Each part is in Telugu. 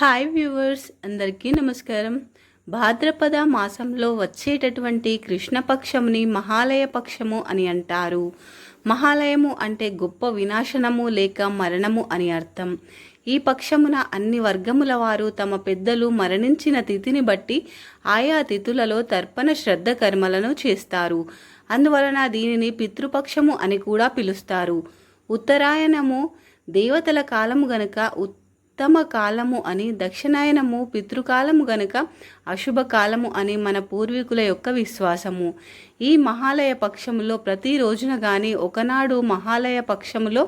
హాయ్ వ్యూవర్స్ అందరికీ నమస్కారం. భాద్రపద మాసంలో వచ్చేటటువంటి కృష్ణపక్షముని మహాలయ పక్షము అని అంటారు. మహాలయము అంటే గొప్ప వినాశనము లేక మరణము అని అర్థం. ఈ పక్షమున అన్ని వర్గముల వారు తమ పెద్దలు మరణించిన తిథిని బట్టి ఆయా తిథులలో తర్పణ శ్రద్ధ కర్మలను చేస్తారు. అందువలన దీనిని పితృపక్షము అని కూడా పిలుస్తారు. ఉత్తరాయణము దేవతల కాలము గనుక ఉత్తమ కాలము అని దక్షిణాయనము పితృకాలము గనుక అశుభ కాలము అని మన పూర్వీకుల యొక్క విశ్వాసము. ఈ మహాలయ పక్షములో ప్రతి రోజున కానీ ఒకనాడు మహాలయ పక్షములో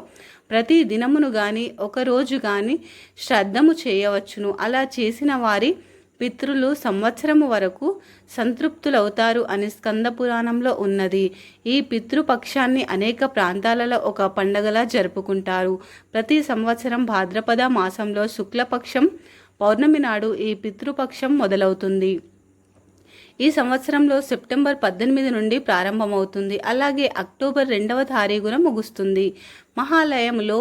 ప్రతి దినమును కానీ ఒక రోజు కానీ శ్రద్ధము చేయవచ్చును. అలా చేసిన వారి పితృలు సంవత్సరము వరకు సంతృప్తులవుతారు అని స్కంద పురాణంలో ఉన్నది. ఈ పితృపక్షాన్ని అనేక ప్రాంతాలలో ఒక పండగలా జరుపుకుంటారు. ప్రతి సంవత్సరం భాద్రపద మాసంలో శుక్లపక్షం పౌర్ణమి నాడు ఈ పితృపక్షం మొదలవుతుంది. ఈ సంవత్సరంలో సెప్టెంబర్ పద్దెనిమిది నుండి ప్రారంభమవుతుంది. అలాగే అక్టోబర్ రెండవ తారీఖున ముగుస్తుంది. మహాలయంలో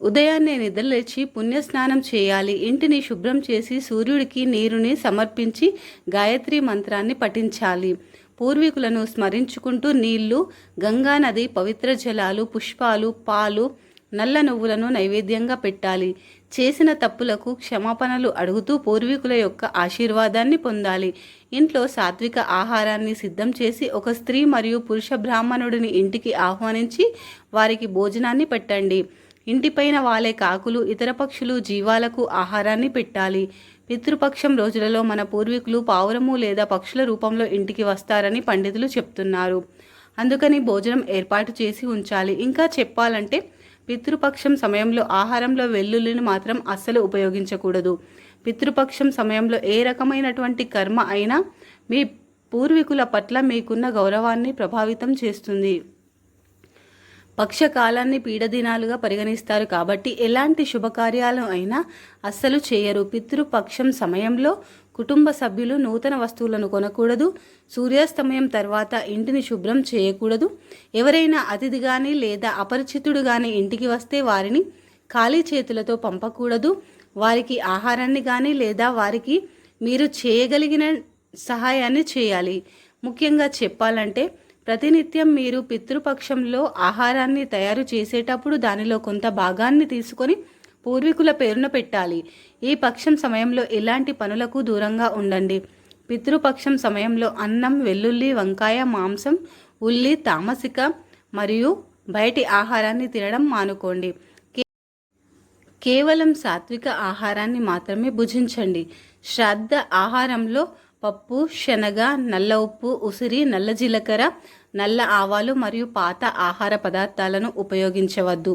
ఉదయాన్నే నిద్రలేచి పుణ్యస్నానం చేయాలి. ఇంటిని శుభ్రం చేసి సూర్యుడికి నీరుని సమర్పించి గాయత్రి మంత్రాన్ని పఠించాలి. పూర్వీకులను స్మరించుకుంటూ నీళ్ళు గంగా నది పవిత్ర జలాలు పుష్పాలు పాలు నల్ల నువ్వులను నైవేద్యంగా పెట్టాలి. చేసిన తప్పులకు క్షమాపణలు అడుగుతూ పూర్వీకుల యొక్క ఆశీర్వాదాన్ని పొందాలి. ఇంట్లో సాత్విక ఆహారాన్ని సిద్ధం చేసి ఒక స్త్రీ మరియు పురుష బ్రాహ్మణుడిని ఇంటికి ఆహ్వానించి వారికి భోజనాన్ని పెట్టండి. ఇంటిపైన వాలే కాకులు ఇతర పక్షులు జీవాలకు ఆహారాన్ని పెట్టాలి. పితృపక్షం రోజులలో మన పూర్వీకులు పావురము లేదా పక్షుల రూపంలో ఇంటికి వస్తారని పండితులు చెప్తున్నారు. అందుకని భోజనం ఏర్పాటు చేసి ఉంచాలి. ఇంకా చెప్పాలంటే పితృపక్షం సమయంలో ఆహారంలో వెల్లుల్లిని మాత్రం అస్సలు ఉపయోగించకూడదు. పితృపక్షం సమయంలో ఏ రకమైనటువంటి కర్మ అయినా మీ పూర్వీకుల పట్ల మీకున్న గౌరవాన్ని ప్రభావితం చేస్తుంది. పక్షకాలాన్ని పీడదినాలుగా పరిగణిస్తారు కాబట్టి ఎలాంటి శుభకార్యాలు అయినా అస్సలు చేయరు. పితృపక్షం సమయంలో కుటుంబ సభ్యులు నూతన వస్తువులను కొనకూడదు. సూర్యాస్తమయం తర్వాత ఇంటిని శుభ్రం చేయకూడదు. ఎవరైనా అతిథి కానీ లేదా అపరిచితుడు కానీ ఇంటికి వస్తే వారిని ఖాళీ చేతులతో పంపకూడదు. వారికి ఆహారాన్ని కానీ లేదా వారికి మీరు చేయగలిగిన సహాయాన్ని చేయాలి. ముఖ్యంగా చెప్పాలంటే ప్రతినిత్యం మీరు పితృపక్షంలో ఆహారాన్ని తయారు చేసేటప్పుడు దానిలో కొంత భాగాన్ని తీసుకొని పూర్వీకుల పేరున పెట్టాలి. ఈ పక్షం సమయంలో ఎలాంటి పనులకు దూరంగా ఉండండి. పితృపక్షం సమయంలో అన్నం వెల్లుల్లి వంకాయ మాంసం ఉల్లి తామసిక మరియు బయటి ఆహారాన్ని తినడం మానుకోండి. కేవలం సాత్విక ఆహారాన్ని మాత్రమే భుజించండి. శ్రద్ధ ఆహారంలో పప్పు శనగ నల్ల ఉప్పు ఉసిరి నల్ల జీలకర్ర నల్ల ఆవాలు మరియు పాత ఆహార పదార్థాలను ఉపయోగించవద్దు.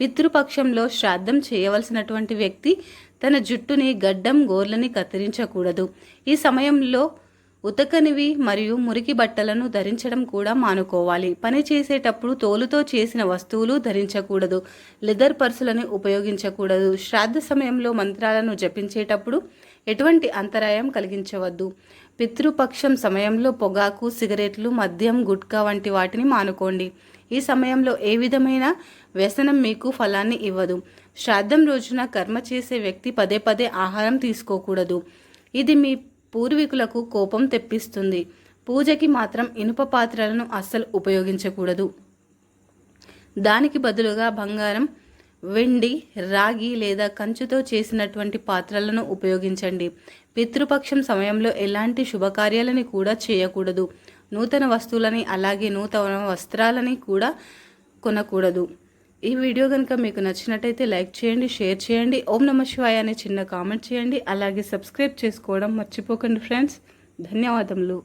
పితృపక్షంలో శ్రాద్ధం చేయవలసినటువంటి వ్యక్తి తన జుట్టుని గడ్డం గోర్లని కత్తిరించకూడదు. ఈ సమయంలో ఉతకనివి మరియు మురికి బట్టలను ధరించడం కూడా మానుకోవాలి. పని చేసేటప్పుడు తోలుతో చేసిన వస్తువులు ధరించకూడదు. లెదర్ పర్సులను ఉపయోగించకూడదు. శ్రాద్ధ సమయంలో మంత్రాలను జపించేటప్పుడు ఎటువంటి అంతరాయం కలిగించవద్దు. పితృపక్షం సమయంలో పొగాకు సిగరెట్లు మద్యం గుట్కా వంటి వాటిని మానుకోండి. ఈ సమయంలో ఏ విధమైన వ్యసనం మీకు ఫలాన్ని ఇవ్వదు. శ్రాద్ధం రోజున కర్మ చేసే వ్యక్తి పదే పదే ఆహారం తీసుకోకూడదు. ఇది మీ పూర్వీకులకు కోపం తెప్పిస్తుంది. పూజకి మాత్రం ఇనుప పాత్రలను అస్సలు ఉపయోగించకూడదు. దానికి బదులుగా బంగారం వెండి రాగి లేదా కంచుతో చేసినటువంటి పాత్రలను ఉపయోగించండి. పితృపక్షం సమయంలో ఎలాంటి శుభకార్యాలని కూడా చేయకూడదు. నూతన వస్తువులని అలాగే నూతన వస్త్రాలని కూడా కొనకూడదు. ఈ వీడియో కనుక మీకు నచ్చినట్టయితే లైక్ చేయండి షేర్ చేయండి ఓం నమ శివాయ అనే చిన్న కామెంట్ చేయండి అలాగే సబ్స్క్రైబ్ చేసుకోవడం మర్చిపోకండి ఫ్రెండ్స్. ధన్యవాదములు.